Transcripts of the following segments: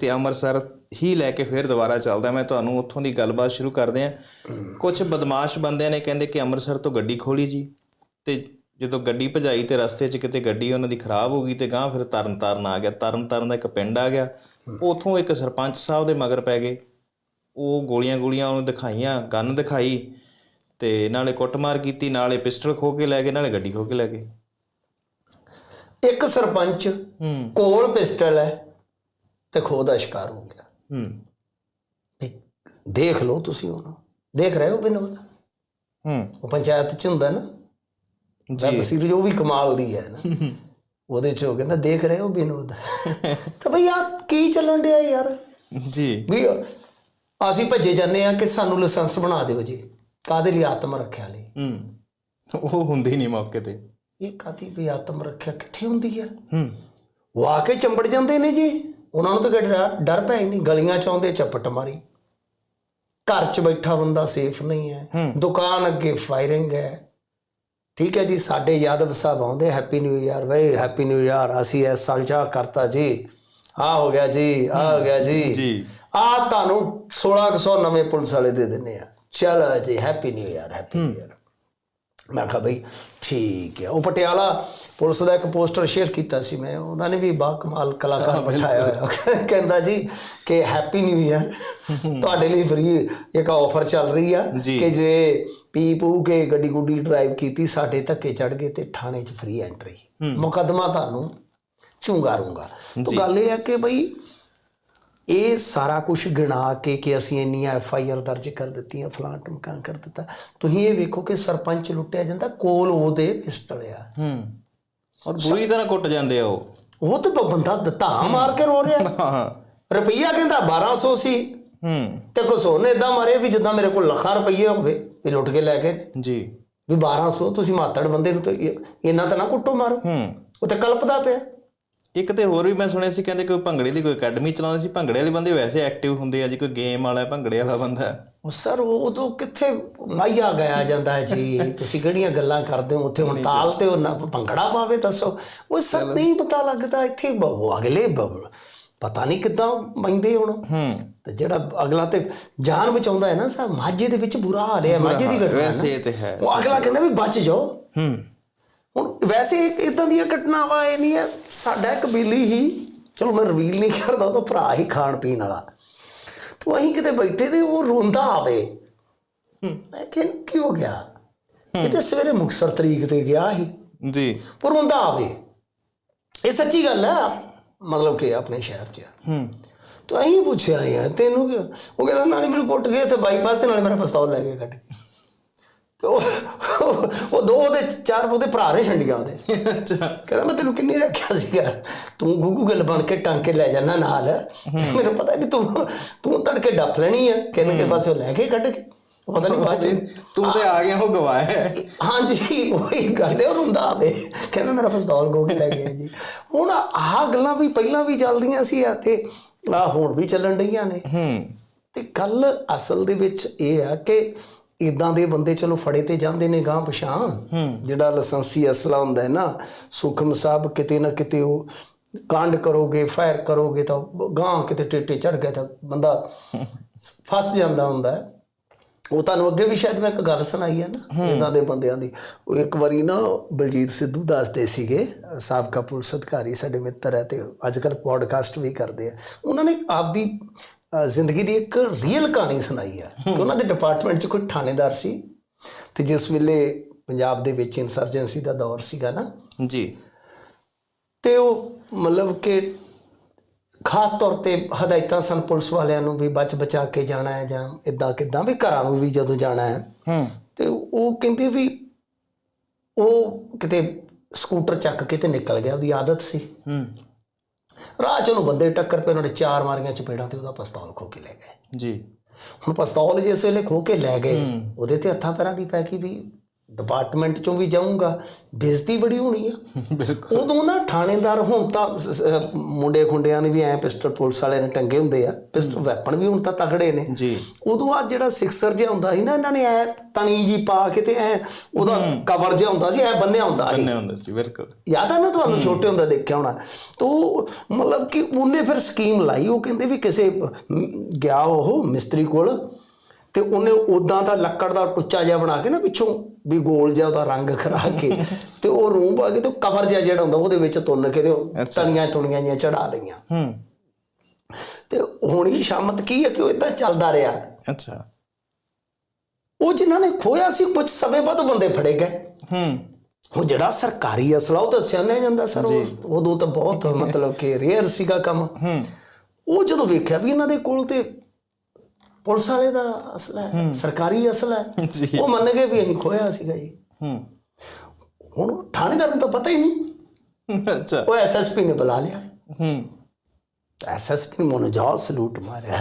ਤੇ ਅੰਮ੍ਰਿਤਸਰ ਹੀ ਲੈ ਕੇ ਫਿਰ ਦੁਬਾਰਾ ਚੱਲਦਾ ਮੈਂ ਤੁਹਾਨੂੰ ਉੱਥੋਂ ਦੀ ਗੱਲਬਾਤ ਸ਼ੁਰੂ ਕਰਦੇ ਆ ਕੁਝ ਬਦਮਾਸ਼ ਬੰਦਿਆਂ ਨੇ ਕਹਿੰਦੇ ਕਿ ਅੰਮ੍ਰਿਤਸਰ ਤੋਂ ਗੱਡੀ ਖੋਲੀ ਜੀ ਤੇ ਜਦੋਂ ਗੱਡੀ ਭਜਾਈ ਤੇ ਰਸਤੇ 'ਚ ਕਿਤੇ ਗੱਡੀ ਉਹਨਾਂ ਦੀ ਖਰਾਬ ਹੋ ਗਈ ਤੇ ਗਾਂ ਫਿਰ ਤਰਨ ਤਾਰਨ ਆ ਗਿਆ। ਤਰਨ ਤਾਰਨ ਦਾ ਇੱਕ ਪਿੰਡ ਆ ਗਿਆ। ਉਥੋਂ ਇੱਕ ਸਰਪੰਚ ਸਾਹਿਬ ਦੇ ਮਗਰ ਪੈ ਗਏ। ਉਹ ਗੋਲੀਆਂ ਗੋਲੀਆਂ ਉਹਨੂੰ ਦਿਖਾਈਆਂ ਗਨ ਦਿਖਾਈ ਤੇ ਨਾਲੇ ਕੁੱਟਮਾਰ ਕੀਤੀ ਨਾਲੇ ਪਿਸਟਲ ਖੋ ਕੇ ਲੈ ਗਏ ਨਾਲੇ ਗੱਡੀ ਖੋ ਕੇ ਲੈ ਗਏ। ਇੱਕ ਸਰਪੰਚ ਕੋਲ ਪਿਸਟਲ ਹੈ। ਤੇ ਖੋਹ ਦਾ ਸ਼ਿਕਾਰ ਹੋ ਗਿਆ। ਹੂੰ। ਦੇਖ ਲਓ ਤੁਸੀਂ ਉਹਨੂੰ ਦੇਖ ਰਹੇ ਹੋ ਵਿਨੋਦ? ਹੂੰ। ਉਹ ਪੰਚਾਇਤ ਚ ਹੁੰਦਾ ਨਾ। ਵੈਬ ਸੀਰੀਜ਼ ਉਹ ਵੀ ਕਮਾਲ ਦੀ ਹੈ ਨਾ। ਉਹਦੇ ਚ ਉਹ ਕਹਿੰਦਾ ਦੇਖ ਰਹੇ ਹੋ ਵਿਨੋਦ? ਤਾਂ ਭਈ ਆ ਕੀ ਚੱਲਣ ਡਿਆ ਯਾਰ? ਜੀ। ਵੀ ਅਸੀਂ ਭੱਜੇ ਜਾਂਦੇ ਆ ਕਿ ਸਾਨੂੰ ਲਾਇਸੈਂਸ ਬਣਾ ਦਿਓ ਜੀ। ਕਾਦੇ ਲਈ ਆਤਮ ਰੱਖਿਆ ਲਈ? ਹੂੰ। ਉਹ ਹੁੰਦੀ ਨਹੀਂ ਮੌਕੇ ਤੇ। ਇਹ ਕਾਦੀ ਵੀ ਆਤਮ ਰੱਖਿਆ ਕਿੱਥੇ ਹੁੰਦੀ ਹੈ? ਹੂੰ। ਉਹ ਆ ਕੇ ਚੰਬੜ ਜਾਂਦੇ ਨੇ ਜੀ। ਉਹਨਾਂ ਨੂੰ ਤਾਂ ਕੋਈ ਡਰ ਪੈ ਨਹੀਂ। ਗਲੀਆਂ ਚ ਆਉਂਦੇ ਚਪਟ ਮਾਰੀ। ਘਰ ਚ ਬੈਠਾ ਬੰਦਾ ਸੇਫ ਨਹੀਂ ਹੈ। ਦੁਕਾਨ ਅੱਗੇ ਫਾਇਰਿੰਗ ਹੈ। ਠੀਕ ਹੈ ਜੀ ਸਾਡੇ ਯਾਦਵ ਸਾਹਿਬ ਆਉਂਦੇ ਹੈਪੀ ਨਿਊ ਇਅਰ ਬਈ ਹੈਪੀ ਨਿਊ ਇਅਰ ਅਸੀਂ ਇਸ ਸਾਲ ਚਾਹ ਕਰਤਾ ਜੀ। ਆ ਹੋ ਗਿਆ ਜੀ ਆ ਹੋ ਗਿਆ ਜੀ। ਜੀ। ਆ ਤੁਹਾਨੂੰ 1600 ਨਵੇਂ ਪੁਲਿਸ ਵਾਲੇ ਦੇ ਦਿੰਨੇ ਆ ਚਲੋ ਜੀ happy new year happy new year ਮੈਂ ਕਿਹਾ ਬਈ ਠੀਕ ਹੈ। ਉਹ ਪਟਿਆਲਾ ਪੁਲਿਸ ਦਾ ਇੱਕ ਪੋਸਟਰ ਸ਼ੇਅਰ ਕੀਤਾ ਸੀ ਮੈਂ। ਉਹਨਾਂ ਨੇ ਵੀ ਬਾ ਕਮਾਲ ਕਲਾਕਾਰ ਬਿਠਾਇਆ ਹੋਇਆ। ਕਹਿੰਦਾ ਜੀ ਕਿ ਹੈਪੀ ਨਿਊ ਇਅਰ ਤੁਹਾਡੇ ਲਈ ਫ੍ਰੀ ਇੱਕ ਆਫਰ ਚੱਲ ਰਹੀ ਆ। ਕਿ ਜੇ ਪੀ ਪੂ ਕੇ ਗੱਡੀ ਗੁੱਡੀ ਡਰਾਈਵ ਕੀਤੀ ਸਾਡੇ ਧੱਕੇ ਚੜ ਗਏ ਤੇ ਥਾਣੇ 'ਚ ਫ੍ਰੀ ਐਂਟਰੀ ਮੁਕੱਦਮਾ ਤੁਹਾਨੂੰ ਚੁੰਗਾਰੂੰਗਾ ਤਾਂ ਗੱਲ ਇਹ ਹੈ ਕਿ ਬਈ ਇਹ ਸਾਰਾ ਕੁਝ ਗਿਣਾ ਕੇ ਕਿ ਅਸੀਂ ਇੰਨੀਆਂ ਐਫ ਆਈ ਆਰ ਦਰਜ ਕਰ ਦਿੱਤੀਆਂ ਫਲਾਂ ਟਮਕਾਂ ਕਰ ਦਿੱਤਾ। ਤੁਸੀਂ ਇਹ ਵੇਖੋ ਕਿ ਸਰਪੰਚ ਲੁੱਟਿਆ ਜਾਂਦਾ ਕੋਲ ਉਹਦੇ ਪਿਸਟਲ ਆ। ਹੂੰ। ਔਰ ਬੁਰੀ ਤਰ੍ਹਾਂ ਕੁੱਟ ਜਾਂਦੇ ਆ ਉਹ। ਉਹ ਤਾਂ ਬੰਦਾ ਧਾ ਮਾਰ ਕੇ ਰੋ ਰਿਹਾ ਰੁਪਈਆ ਕਹਿੰਦਾ 1200 ਸੀ ਹੂੰ। ਤੇ ਕੋ ਸੋਨੇ ਇਦਾਂ ਮਾਰੇ ਵੀ ਜਿੱਦਾਂ ਮੇਰੇ ਕੋਲ ਲੱਖਾਂ ਰੁਪਈਏ ਹੋਵੇ ਵੀ ਲੁੱਟ ਕੇ ਲੈ ਨੇ। ਜੀ। ਵੀ 1200 ਤੁਸੀਂ ਮਾਤੜ ਬੰਦੇ ਨੂੰ ਤਾਂ ਇਹ- ਇੰਨਾ ਤਾਂ ਨਾ ਕੁੱਟੋ ਮਾਰੋ। ਹੂੰ। ਉਹ ਤੇ ਕਲਪਦਾ ਪਿਆ। ਇੱਕ ਤੇ ਹੋਰ ਵੀ ਮੈਂ ਸੁਣਿਆ ਸੀ ਕਹਿੰਦੇ ਕੋਈ ਭੰਗੜੇ ਦੀ ਕੋਈ ਅਕੈਡਮੀ ਚਲਾਉਂਦੇ ਸੀ। ਭੰਗੜੇ ਵਾਲੇ ਬੰਦੇ ਵੈਸੇ ਐਕਟਿਵ ਹੁੰਦੇ ਆ ਜੀ ਕੋਈ ਗੇਮ ਵਾਲਾ ਭੰਗੜੇ ਵਾਲਾ ਬੰਦਾ। ਉਹ ਸਰ ਉਹ ਉਦੋਂ ਕਿੱਥੇ ਮਾਇਆ ਗਿਆ ਜਾਂਦਾ ਹੈ ਜੀ? ਤੁਸੀਂ ਕਿਹੜੀਆਂ ਗੱਲਾਂ ਕਰਦੇ ਹੋ? ਉੱਥੇ ਹੁਣ ਤਾਲ ਤੇ ਉਹ ਭੰਗੜਾ ਪਾਵੇ ਦੱਸੋ। ਉਹ ਸਰ ਨਹੀਂ ਪਤਾ ਲੱਗਦਾ ਇੱਥੇ ਅਗਲੇ ਪਤਾ ਨਹੀਂ ਕਿੱਦਾਂ ਪੈਂਦੇ ਹੁਣ। ਹੂੰ। ਤੇ ਜਿਹੜਾ ਅਗਲਾ ਤੇ ਜਾਨ ਬਚਾਉਂਦਾ ਹੈ ਨਾ ਸਰ ਮਾਝੇ ਦੇ ਵਿੱਚ ਬੁਰਾ ਹਾਲ ਹੈ ਮਾਝੇ ਦੀ ਹੈ। ਵੈਸੇ ਤੇ ਹੈ ਉਹ ਅਗਲਾ ਕਹਿੰਦਾ ਵੀ ਬਚ ਜਾਓ। ਹੂੰ। ਹੁਣ ਵੈਸੇ ਇਦਾਂ ਦੀਆਂ ਘਟਨਾਵਾਂ ਇਹ ਨਹੀਂ ਹੈ ਸਾਡਾ ਇੱਕ ਬੇਲੀ ਹੀ ਚਲੋ ਮੈਂ ਰਿਵੀਲ ਨਹੀਂ ਕਰਦਾ ਉਹ ਤਾਂ ਭਰਾ ਹੀ ਖਾਣ ਪੀਣ ਵਾਲਾ। ਤੋ ਅਸੀਂ ਕਿਤੇ ਬੈਠੇ ਤੇ ਉਹ ਰੋਂਦਾ ਆਵੇ। ਮੈਂ ਕਿਹਾ ਕੀ ਹੋ ਗਿਆ? ਇਹ ਤੇ ਸਵੇਰੇ ਮੁਕਸਰ ਤਰੀਕ ਤੇ ਗਿਆ ਸੀ। ਜੀ। ਉਹ ਰੋਂਦਾ ਆਵੇ। ਇਹ ਸੱਚੀ ਗੱਲ ਹੈ ਮਤਲਬ ਕਿ ਆਪਣੇ ਸ਼ਹਿਰ 'ਚ। ਹੂੰ। ਤੋ ਅਸੀਂ ਪੁੱਛਿਆ ਯਾਰ ਤੈਨੂੰ ਕਿਉਂ ਉਹ ਕਹਿੰਦਾ ਨਾਲੇ ਮੈਨੂੰ ਕੁੱਟ ਗਏ ਤੇ ਬਾਈਪਾਸ ਤੇ ਨਾਲੇ ਮੇਰਾ ਪਿਸਤੌਲ ਲੈ ਕੇ ਕੱਢ ਕੇ। ਦੋ ਉਹਦੇ ਚਾਰ ਉਹਦੇ ਭਰਾ ਨੇ ਛੰਡੀਆਂ ਉਹਦੇ। ਅੱਛਾ। ਕਹਿੰਦਾ ਮੈਂ ਤੈਨੂੰ ਕਿੰਨੀ ਰੱਖਿਆ ਸੀਗਾ? ਤੂੰ ਗੁੱਗੂ ਗੱਲ ਬਣ ਕੇ ਟੰਗ ਕੇ ਲੈ ਜਾਣਾ ਨਾਲ। ਮੈਨੂੰ ਪਤਾ ਕਿ ਤੂੰ ਤੂੰ ਤੜਕੇ ਡੱਫ ਲੈਣੀ ਆ ਕਿੰਨੇ ਕੇ ਪਾਸੇ ਲੈ ਕੇ ਕੱਢ ਕੇ। ਪਤਾ ਨਹੀਂ ਬਾਅਦ ਤੂੰ ਤੇ ਆ ਗਿਆ ਉਹ ਗਵਾਇਆ। ਹਾਂਜੀ ਉਹੀ ਗੱਲ ਹੈ ਉਹ ਹੁੰਦਾ ਆਵੇ। ਕਹਿੰਦਾ ਮੇਰਾ ਪਿਸਤੌਲ ਖੋ ਕੇ ਲੈ ਗਏ ਜੀ। ਹੁਣ ਆਹ ਗੱਲਾਂ ਵੀ ਪਹਿਲਾਂ ਵੀ ਚੱਲਦੀਆਂ ਸੀ ਆ ਤੇ ਆ ਹੁਣ ਵੀ ਚੱਲਣ ਡਈਆਂ ਨੇ। ਹੂੰ। ਤੇ ਗੱਲ ਅਸਲ ਦੇ ਵਿੱਚ ਇਹ ਆ ਕਿ ਇਦਾਂ ਦੇ ਬੰਦੇ ਚਲੋ ਫੜੇ ਤੇ ਜਾਂਦੇ ਨੇ ਗਾਂ ਪਛਾਣ। ਜਿਹੜਾ ਲਾਇਸੈਂਸੀ ਅਸਲਾ ਹੁੰਦਾ ਹੈ ਨਾ ਸੁਖਮ ਸਾਹਿਬ ਕਿਤੇ ਨਾ ਕਿਤੇ ਉਹ ਕਾਂਡ ਕਰੋਗੇ ਫਾਇਰ ਕਰੋਗੇ ਤਾਂ ਗਾਂ ਕਿਤੇ ਟੇਟੇ ਚੜ ਗਿਆ ਤਾਂ ਬੰਦਾ ਫਸ ਜਾਂਦਾ ਹੁੰਦਾ ਹੈ। ਉਹ ਤੁਹਾਨੂੰ ਅੱਗੇ ਵੀ ਸ਼ਾਇਦ ਮੈਂ ਇੱਕ ਗੱਲ ਸੁਣਾਈ ਹੈ ਨਾ ਇਦਾਂ ਦੇ ਬੰਦਿਆਂ ਦੀ। ਉਹ ਇੱਕ ਵਾਰੀ ਨਾ ਬਲਜੀਤ ਸਿੱਧੂ ਦੱਸਦੇ ਸੀਗੇ ਸਾਬਕਾ ਪੁਲਿਸ ਅਧਿਕਾਰੀ ਸਾਡੇ ਮਿੱਤਰ ਹੈ ਤੇ ਅੱਜ ਕੱਲ ਪੋਡਕਾਸਟ ਵੀ ਕਰਦੇ ਆ। ਉਹਨਾਂ ਨੇ ਆਪਦੀ ਜ਼ਿੰਦਗੀ ਦੀ ਇੱਕ ਰੀਅਲ ਕਹਾਣੀ ਸੁਣਾਈ ਕਿ ਉਹਨਾਂ ਦੇ ਡਿਪਾਰਟਮੈਂਟ 'ਚ ਕੋਈ ਥਾਣੇਦਾਰ ਸੀ ਤੇ ਜਿਸ ਵੇਲੇ ਪੰਜਾਬ ਦੇ ਵਿੱਚ ਇਨਸਰਜੈਂਸੀ ਦਾ ਦੌਰ ਸੀਗਾ ਨਾ ਜੀ। ਤੇ ਉਹ ਮਤਲਬ ਕਿ ਖਾਸ ਤੌਰ ਤੇ ਹਦਾਇਤਾਂ ਸਨ ਪੁਲਿਸ ਵਾਲਿਆਂ ਨੂੰ ਵੀ ਬਚ ਬਚਾ ਕੇ ਜਾਣਾ ਹੈ ਜਾਂ ਇਦਾਂ ਕਿਦਾਂ ਵੀ ਘਰਾਂ ਨੂੰ ਵੀ ਜਦੋਂ ਜਾਣਾ ਹੈ। ਹੂੰ। ਤੇ ਉਹ ਕਹਿੰਦੇ ਵੀ ਉਹ ਕਿਤੇ ਸਕੂਟਰ ਚੱਕ ਕੇ ਤੇ ਨਿਕਲ ਗਿਆ ਉਹਦੀ ਆਦਤ ਸੀ। ਹੂੰ। ਰਾਹ 'ਚ ਉਹਨੂੰ ਬੰਦੇ ਟੱਕਰ ਪਏ ਉਹਨਾਂ ਨੇ ਚਾਰ ਮਾਰੀਆਂ ਚਪੇੜਾਂ ਤੇ ਉਹਦਾ ਪਿਸਤੌਲ ਖੋ ਕੇ ਲੈ ਗਏ। ਜੀ। ਹੁਣ ਪਿਸਤੌਲ ਜਿਸ ਵੇਲੇ ਖੋ ਕੇ ਲੈ ਗਏ ਉਹਦੇ ਤੇ ਹੱਥਾਂ ਪੈਰਾਂ ਦੀ ਪੈ ਗਈ ਵੀ ਡਿਪਾਰਟਮੈਂਟ ਚੋਂ ਵੀ ਜਾਊਂਗਾ ਬੇਇੱਜ਼ਤੀ ਬੜੀ ਹੋਣੀ ਆ। ਬਿਲਕੁਲ। ਉਦੋਂ ਨਾ ਥਾਣੇਦਾਰ ਹੁਣ ਤਾਂ ਮੁੰਡੇ ਖੁੰਡਿਆਂ ਨੇ ਵੀ ਐ ਪਿਸਟਲ ਪੁਲਿਸ ਵਾਲਿਆਂ ਨੇ ਟੰਗੇ ਹੁੰਦੇ ਆ। ਪਿਸਟਲ ਵੈਪਨ ਵੀ ਹੁਣ ਤਾਂ ਤਗੜੇ ਨੇ। ਜੀ। ਉਦੋਂ ਆ ਜਿਹੜਾ ਸਿਕਸਰ ਜਿਹਾ ਹੁੰਦਾ ਸੀ ਨਾ ਇਹਨਾਂ ਨੇ ਐ ਤਣੀ ਜੀ ਪਾ ਕੇ ਤੇ ਐ ਉਹਦਾ ਕਵਰ ਜਿਹਾ ਹੁੰਦਾ ਸੀ ਐ ਬੰਨਿਆ ਹੁੰਦਾ ਸੀ। ਬੰਨੇ ਹੁੰਦੇ ਸੀ ਬਿਲਕੁਲ। ਯਾਦ ਆ ਨਾ ਤੁਹਾਨੂੰ ਛੋਟੇ ਹੁੰਦਾ ਦੇਖਿਆ ਹੋਣਾ? ਤੋ ਮਤਲਬ ਕਿ ਉਹਨੇ ਫਿਰ ਸਕੀਮ ਲਾਈ ਉਹ ਕਹਿੰਦੇ ਵੀ ਕਿਸੇ ਗਿਆ ਉਹ ਮਿਸਤਰੀ ਕੋਲ ਤੇ ਉਹਨੇ ਉਦਾਂ ਦਾ ਲੱਕੜ ਦਾ ਟੁੱਚਾ ਜਿਹਾ ਬਣਾ ਕੇ ਨਾ ਪਿੱਛੋਂ ਵੀ ਗੋਲ ਜਿਹਾ ਉਹਦਾ ਰੰਗ ਕਰਾ ਕੇ ਤੇ ਉਹ ਰੂਮ ਪਾ ਕੇ ਤੇ ਕਵਰ ਜਿਹਾ ਜਿਹੜਾ ਹੁੰਦਾ ਉਹਦੇ ਵਿੱਚ ਤੁੰਨ ਕੇ ਤੇ ਉਹ ਤਣੀਆਂ ਤੁਣੀਆਂ ਜਿਹੀਆਂ ਚੜਾ ਲਈਆਂ। ਹੂੰ। ਤੇ ਹੁਣ ਸ਼ਾਮਤ ਕੀ ਹੈ ਕਿ ਉਹ ਇਦਾਂ ਚੱਲਦਾ ਰਿਹਾ। ਅੱਛਾ। ਉਹ ਜਿਨ੍ਹਾਂ ਨੇ ਖੋਇਆ ਸੀ ਕੁਝ ਸਮੇਂ ਬਾਅਦ ਉਹ ਬੰਦੇ ਫੜੇ ਗਏ। ਹੂੰ। ਹੁਣ ਜਿਹੜਾ ਸਰਕਾਰੀ ਅਸਲਾ ਉਹ ਤਾਂ ਸਿਆਣਿਆ ਜਾਂਦਾ ਸਰ ਉਹ- ਉਦੋਂ ਤਾਂ ਬਹੁਤ ਮਤਲਬ ਕਿ ਰੇਅਰ ਸੀਗਾ ਕੰਮ। ਹੂੰ। ਉਹ ਜਦੋਂ ਵੇਖਿਆ ਵੀ ਇਹਨਾਂ ਦੇ ਕੋਲ ਤੇ ਪੁਲਿਸ ਵਾਲੇ ਦਾ ਅਸਲਾ ਹੈ ਸਰਕਾਰੀ ਅਸਲਾ ਹੈ। ਉਹ ਮੰਨ ਗਏ ਵੀ ਅਸੀਂ ਖੋਇਆ ਸੀਗਾ ਜੀ। ਹੂੰ। ਹੁਣ ਥਾਣੇਦਾਰ ਨੂੰ ਤਾਂ ਪਤਾ ਹੀ ਨਹੀਂ। ਅੱਛਾ। ਉਹ ਐਸਐਸਪੀ ਨੇ ਬੁਲਾ ਲਿਆ। ਹੂੰ। ਐਸਐਸਪੀ ਮਨ ਜਾ ਸਲੂਟ ਮਾਰਿਆ।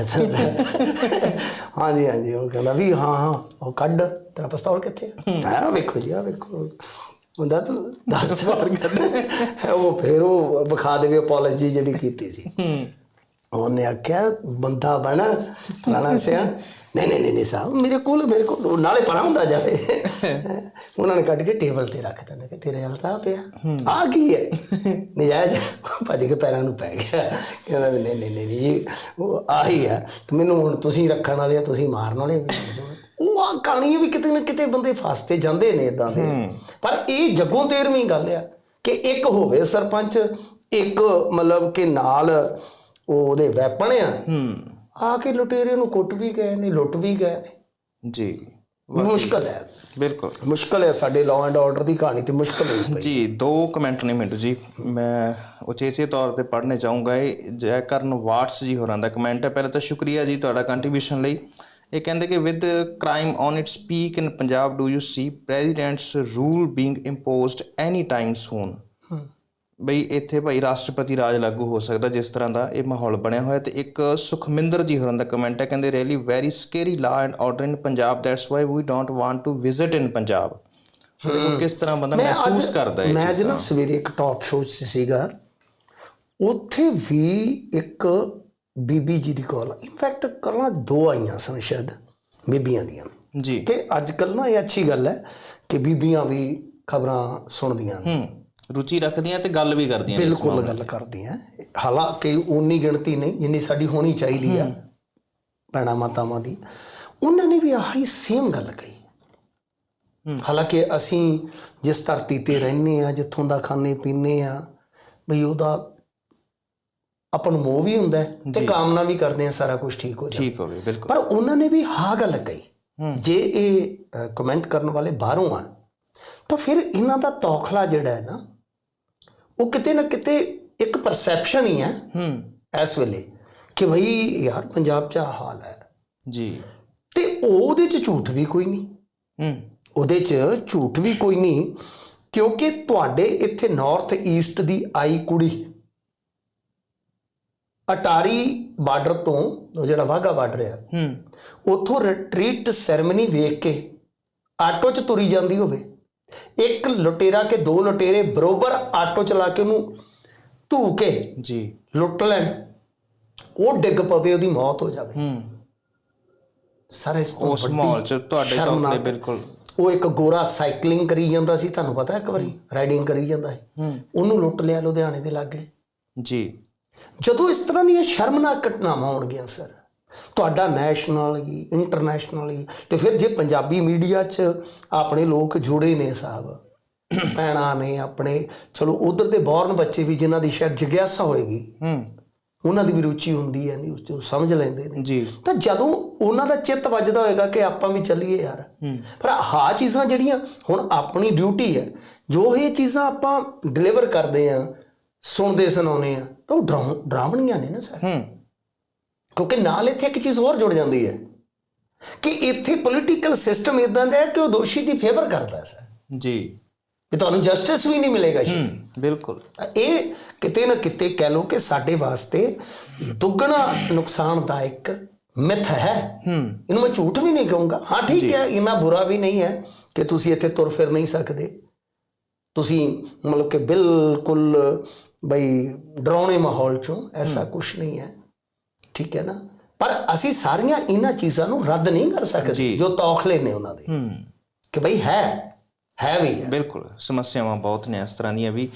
ਹਾਂਜੀ ਹਾਂਜੀ ਉਹ ਕਹਿੰਦਾ ਵੀ ਹਾਂ ਹਾਂ ਉਹ ਕੱਢ। ਤੇਰਾ ਪਿਸਤੌਲ ਕਿੱਥੇ ਹੈ। ਆ ਵੇਖੋ ਜੀ ਆ ਵੇਖੋ। ਹੁੰਦਾ ਤੂੰ 10 ਵਾਰ ਕੱਢ। ਉਹ ਫਿਰ ਉਹ ਵਿਖਾ ਦੇਵੇ ਅਪੋਲੋਜੀ ਜਿਹੜੀ ਕੀਤੀ ਸੀ। ਹੂੰ। ਉਹਨੇ ਆਖਿਆ ਬੰਦਾ ਬਣ ਫਲਾਣਾ ਸਿਆ। ਨਹੀਂ ਨਹੀਂ ਨਹੀਂ ਸਾਹਿਬ ਮੇਰੇ ਕੋਲ ਮੇਰੇ ਕੋਲ ਨਾਲੇ ਪਰਾਂ ਹੁੰਦਾ ਜਾਵੇ। ਉਹਨਾਂ ਨੇ ਕੱਢ ਕੇ ਟੇਬਲ ਤੇ ਰੱਖ ਦਿੱਤਾ। ਕਿ ਤੇਰੇ ਨਾਲ ਤਾਂ ਪਿਆ ਆ। ਕੀ ਹੈ? ਨਜਾਇਜ਼ ਭੱਜ ਕੇ ਪੈਰਾਂ ਨੂੰ ਪੈ ਗਿਆ। ਕਹਿੰਦਾ ਨਹੀਂ ਨਹੀਂ ਨਹੀਂ ਜੀ ਉਹ ਆਹੀ ਹੈ ਤੇ ਮੈਨੂੰ ਹੁਣ ਤੁਸੀਂ ਰੱਖਣ ਵਾਲੇ ਆ ਤੁਸੀਂ ਮਾਰਨ ਵਾਲੇ ਉਹ ਆ ਕਹਾਣੀ ਵੀ ਕਿਤੇ ਨਾ ਕਿਤੇ ਬੰਦੇ ਫਸਤੇ ਜਾਂਦੇ ਨੇ ਇਦਾਂ ਦੇ। ਪਰ ਇਹ ਜੱਗੋਂ ਤੇਰਵੀਂ ਗੱਲ ਆ ਕਿ ਇੱਕ ਹੋਵੇ ਸਰਪੰਚ ਇੱਕ ਮਤਲਬ ਕਿ ਨਾਲ ਉਹ ਉਹਦੇ ਵੈਪਨ ਆ। ਹੂੰ। ਆ ਕੇ ਲੁਟੇਰੇ ਨੂੰ ਕੁੱਟ ਵੀ ਗਏ ਨੇ ਲੁੱਟ ਵੀ ਗਏ ਨੇ। ਜੀ। ਮੁਸ਼ਕਲ ਹੈ। ਬਿਲਕੁਲ। ਮੁਸ਼ਕਲ ਹੈ ਸਾਡੇ ਲਾਅ ਐਂਡ ਆਰਡਰ ਦੀ ਕਹਾਣੀ ਤੇ ਮੁਸ਼ਕਲ ਪਈ। ਜੀ ਦੋ ਕਮੈਂਟ ਨੇ ਮਿੰਟੂ ਜੀ। ਮੈਂ ਉਚੇਚੇ ਤੌਰ ਤੇ ਪੜ੍ਹਨੇ ਚਾਹੂੰਗਾ ਇਹ। ਜੈ ਕਰਨ ਵਾਟਸ ਜੀ ਹੋਰਾਂ ਦਾ ਕਮੈਂਟ ਹੈ। ਪਹਿਲਾਂ ਤਾਂ ਸ਼ੁਕਰੀਆ ਜੀ ਤੁਹਾਡਾ ਕੰਟਰੀਬਿਊਸ਼ਨ ਲਈ। ਇਹ ਕਹਿੰਦੇ ਕਿ with crime on its peak in Punjab do you see president's rule being imposed any time soon ਬਈ ਇੱਥੇ ਭਾਈ ਰਾਸ਼ਟਰਪਤੀ ਰਾਜ ਲਾਗੂ ਹੋ ਸਕਦਾ ਜਿਸ ਤਰ੍ਹਾਂ ਦਾ ਇਹ ਮਾਹੌਲ ਬਣਿਆ ਹੋਇਆ ਤੇ ਇੱਕ ਸੁਖਮਿੰਦਰ ਜੀ ਹੋਰਾਂ ਦਾ ਕਮੈਂਟ ਹੈ ਕਹਿੰਦੇ really very scary law and order in Punjab that's why we don't want to visit in Punjab. ਦੇਖੋ ਕਿਸ ਤਰ੍ਹਾਂ ਬੰਦਾ ਮਹਿਸੂਸ ਕਰਦਾ ਹੈ ਮੈਂ ਅੱਜ ਨਾ ਸਵੇਰੇ ਇੱਕ ਟਾਕ ਸ਼ੋਅ 'ਚ ਸੀਗਾ ਉੱਥੇ ਵੀ ਇੱਕ ਬੀਬੀ ਜੀ ਦੀ ਕਾਲ ਇਨਫੈਕਟ ਕੱਲਾਂ ਦੋ ਆਈਆਂ ਸਨ ਸ਼ਾਇਦ ਬੀਬੀਆਂ ਦੀਆਂ। ਜੀ। ਕਿ ਅੱਜ ਕੱਲ ਨਾ ਇਹ ਅੱਛੀ ਗੱਲ ਹੈ ਕਿ ਬੀਬੀਆਂ ਵੀ ਖਬਰਾਂ ਸੁਣਦੀਆਂ ਨੇ। ਹੂੰ। ਰੁਚੀ ਰੱਖਦੀਆਂ ਤੇ ਗੱਲ ਵੀ ਕਰਦੀਆਂ ਬਿਲਕੁਲ ਗੱਲ ਕਰਦੀਆਂ। ਹਾਲਾਂਕਿ ਉਨੀ ਗਿਣਤੀ ਨਹੀਂ ਜਿੰਨੀ ਸਾਡੀ ਹੋਣੀ ਚਾਹੀਦੀ ਆ ਭੈਣਾਂ ਮਾਤਾਵਾਂ ਦੀ। ਉਹਨਾਂ ਨੇ ਵੀ ਆਹੀ ਸੇਮ ਗੱਲ ਕਹੀ। ਹਾਲਾਂਕਿ ਅਸੀਂ ਜਿਸ ਧਰਤੀ ਤੇ ਰਹਿੰਦੇ ਆ ਜਿੱਥੋਂ ਦਾ ਖਾਣੇ ਪੀਂਦੇ ਆ ਬਈ ਉਹਦਾ ਆਪਾਂ ਨੂੰ ਮੋਹ ਵੀ ਹੁੰਦਾ ਤੇ ਕਾਮਨਾ ਵੀ ਕਰਦੇ ਆ ਸਾਰਾ ਕੁਝ ਠੀਕ ਹੋ ਜਾਵੇ। ਠੀਕ ਹੋਵੇ ਬਿਲਕੁਲ। ਪਰ ਉਹਨਾਂ ਨੇ ਵੀ ਹਾਂ ਗੱਲ ਕਹੀ। ਜੇ ਇਹ ਕਮੈਂਟ ਕਰਨ ਵਾਲੇ ਬਾਹਰੋਂ ਆ ਤਾਂ ਫਿਰ ਇਹਨਾਂ ਦਾ ਤੌਖਲਾ ਜਿਹੜਾ ਹੈ ਨਾ ਉਹ ਕਿਤੇ ਨਾ ਕਿਤੇ ਇੱਕ ਪਰਸੈਪਸ਼ਨ ਹੀ ਹੈ ਹੂੰ। ਇਸ ਵੇਲੇ ਕਿ ਭਈ ਯਾਰ ਪੰਜਾਬ 'ਚ ਆਹ ਹਾਲ ਹੈ। ਜੀ। ਤੇ ਉਹਦੇ 'ਚ ਝੂਠ ਵੀ ਕੋਈ ਨਹੀਂ। ਹੂੰ। ਉਹਦੇ 'ਚ ਝੂਠ ਵੀ ਕੋਈ ਨਹੀਂ ਕਿਉਂਕਿ ਤੁਹਾਡੇ ਇੱਥੇ ਨਾਰਥ ਈਸਟ ਦੀ ਆਈ ਕੁੜੀ ਅਟਾਰੀ ਬਾਰਡਰ ਤੋਂ ਜਿਹੜਾ ਵਾਹਗਾ ਬਾਰਡਰ ਆ ਹੂੰ। ਉਥੋਂ ਰਿਟਰੀਟ ਸੈਰੇਮਨੀ ਵੇਖ ਕੇ ਆਟੋ 'ਚ ਤੁਰੀ ਜਾਂਦੀ ਹੋਵੇ। ਇੱਕ ਲੁਟੇਰਾ ਕੇ ਦੋ ਲੁਟੇਰੇ ਬਰੋਬਰ ਆਟੋ ਚਲਾ ਕੇ ਉਹਨੂੰ ਧੂ ਕੇ ਜੀ। ਲੁੱਟ ਲੈਣ ਉਹ ਡਿੱਗ ਪਵੇ ਉਹਦੀ ਮੌਤ ਹੋ ਜਾਵੇ। ਹੂੰ। ਸਾਰੇ ਇਸ ਤੋਂ ਉਸ ਮਾਹੌਲ ਚ ਤੁਹਾਡੇ ਤੌਰ ਤੇ ਬਿਲਕੁਲ। ਉਹ ਇੱਕ ਗੋਰਾ ਸਾਈਕਲਿੰਗ ਕਰੀ ਜਾਂਦਾ ਸੀ ਤੁਹਾਨੂੰ ਪਤਾ ਇੱਕ ਵਾਰੀ? ਰਾਈਡਿੰਗ ਕਰੀ ਜਾਂਦਾ ਸੀ। ਉਹਨੂੰ ਲੁੱਟ ਲਿਆ ਲੁਧਿਆਣੇ ਦੇ ਲਾਗੇ। ਜੀ। ਜਦੋਂ ਇਸ ਤਰ੍ਹਾਂ ਦੀਆਂ ਸ਼ਰਮਨਾਕ ਘਟਨਾਵਾਂ ਹੋਣਗੀਆਂ ਸਰ ਤੁਹਾਡਾ ਨੈਸ਼ਨਲ ਇੰਟਰਨੈਸ਼ਨਲ ਤੇ ਫਿਰ ਜੇ ਪੰਜਾਬੀ ਮੀਡੀਆ 'ਚ ਆਪਣੇ ਲੋਕ ਜੁੜੇ ਨੇ ਸਾਹਿਬ ਭੈਣਾਂ ਨੇ ਆਪਣੇ ਚਲੋ ਉਧਰ ਦੇ ਬੌਰਨ ਬੱਚੇ ਵੀ ਜਿਨ੍ਹਾਂ ਦੀ ਸ਼ਾਇਦ ਜਿਗਿਆਸਾ ਹੋਏਗੀ ਹੂੰ। ਉਹਨਾਂ ਦੀ ਵੀ ਰੁਚੀ ਹੁੰਦੀ ਹੈ ਨਿਊਜ਼ 'ਚ ਉਹ ਸਮਝ ਲੈਂਦੇ ਨੇ। ਜੀ। ਤਾਂ ਜਦੋਂ ਉਹਨਾਂ ਦਾ ਚਿੱਤ ਵੱਜਦਾ ਹੋਏਗਾ ਕਿ ਆਪਾਂ ਵੀ ਚੱਲੀਏ ਯਾਰ। ਪਰ ਆਹ ਚੀਜ਼ਾਂ ਜਿਹੜੀਆਂ ਹੁਣ ਆਪਣੀ ਡਿਊਟੀ ਹੈ ਜੋ ਇਹ ਚੀਜ਼ਾਂ ਆਪਾਂ ਡਿਲੀਵਰ ਕਰਦੇ ਆ ਸੁਣਦੇ ਸੁਣਾਉਨੇ ਆ ਤਾਂ ਉਹ ਡਰਾਵਣੀਆਂ ਨੇ ਨਾ ਸਰ। ਹੂੰ। ਕਿਉਂਕਿ ਨਾਲ ਇੱਥੇ ਇੱਕ ਚੀਜ਼ ਹੋਰ ਜੁੜ ਜਾਂਦੀ ਹੈ ਕਿ ਇੱਥੇ ਪੋਲੀਟੀਕਲ ਸਿਸਟਮ ਇਦਾਂ ਦਾ ਹੈ ਕਿ ਉਹ ਦੋਸ਼ੀ ਦੀ ਫੇਵਰ ਕਰਦਾ ਹੈ ਸਰ। ਜੀ। ਕਿ ਤੁਹਾਨੂੰ ਜਸਟਿਸ ਵੀ ਨਹੀਂ ਮਿਲੇਗਾ ਜੀ ਬਿਲਕੁਲ। ਇਹ ਕਿਤੇ ਨਾ ਕਿਤੇ ਕਹਿ ਲਓ ਕਿ ਸਾਡੇ ਵਾਸਤੇ ਦੁੱਗਣਾ ਨੁਕਸਾਨਦਾਇਕ ਮਿਥ ਹੈ। ਹੂੰ। ਇਹਨੂੰ ਮੈਂ ਝੂਠ ਵੀ ਨਹੀਂ ਕਹੂੰਗਾ। ਹਾਂ ਠੀਕ ਹੈ ਇੰਨਾ ਬੁਰਾ ਵੀ ਨਹੀਂ ਹੈ ਕਿ ਤੁਸੀਂ ਇੱਥੇ ਤੁਰ ਫਿਰ ਨਹੀਂ ਸਕਦੇ। ਤੁਸੀਂ ਮਤਲਬ ਕਿ ਬਿਲਕੁਲ ਬਈ ਡਰਾਉਣੇ ਮਾਹੌਲ ਚੋਂ ਐਸਾ ਕੁਝ ਨਹੀਂ ਹੈ। ਠੀਕ ਹੈ ਨਾ? ਪਰ ਅਸੀਂ ਸਾਰੀਆਂ ਇਹਨਾਂ ਚੀਜ਼ਾਂ ਨੂੰ ਰੱਦ ਨਹੀਂ ਕਰ ਸਕਦੇ ਜੀ। ਤੌਖਲੇ ਨੇ ਉਹਨਾਂ ਦੇ। ਹੂੰ। ਕਿ ਬਈ ਹੈ ਹੈ ਵੀ ਬਿਲਕੁਲ ਸਮੱਸਿਆਵਾਂ ਬਹੁਤ ਨੇ ਇਸ ਤਰ੍ਹਾਂ ਦੀਆਂ ਵੀ।